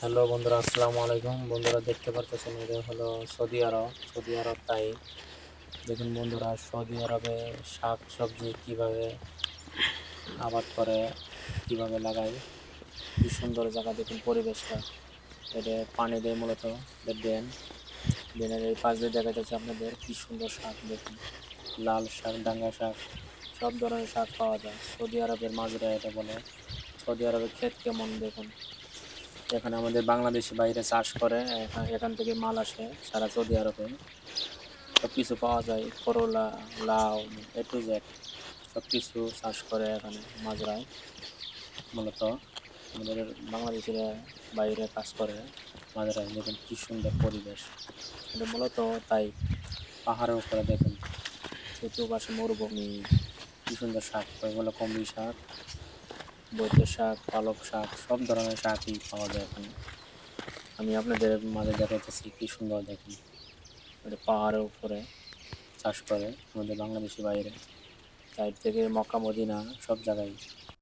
Hello বন্ধুরা, আসসালামু আলাইকুম। বন্ধুরা দেখতে পারতেছেন, এটা হলো সৌদি আরব সৌদি আরব তাই। দেখুন বন্ধুরা, সৌদি আরবে শাক সবজি কীভাবে আবাদ করে কীভাবে লাগায় কি সুন্দর জায়গা দেখুন পরিবেশটা। এটা পানি দেয় মূলত ড্রেন ড্রেনের এই পাশ দিয়ে দেখা যাচ্ছে আপনাদের কি সুন্দর শাক দেখুন। লাল শাক, ডাঙ্গা শাক, সব ধরনের শাক পাওয়া যায়। সৌদি আরবের মাজরা এটা বলে। সৌদি আরবের ক্ষেত কেমন দেখুন। এখানে আমাদের বাংলাদেশি বাইরে চাষ করে, এখান থেকে মাল আসে সারা সৌদি আরবে। সব কিছু পাওয়া যায়, করলা, লাউ, এ টু জেড। সব কিছু চাষ করে এখানে মাজরায়। মূলত আমাদের বাংলাদেশিরা বাইরে কাজ করে। মাজরায় দেখুন কী সুন্দর পরিবেশ। এটা মূলত তাই। পাহাড়ের উপরে দেখুন। চতুর্পাশে মরুভূমি। কী সুন্দর শাক। এগুলো কমলি শাক। বৈদ্য শাক পালক শাক সব ধরনের শাকই পাওয়া যায় এখানে। আমি আপনাদের মাঝে দেখাইতেছি কী সুন্দর দেখুন। এটা পাহাড়ের উপরে। চাষ করে আমাদের বাংলাদেশি বাইরে। সাইড থেকে মক্কা মদিনা সব জায়গায়।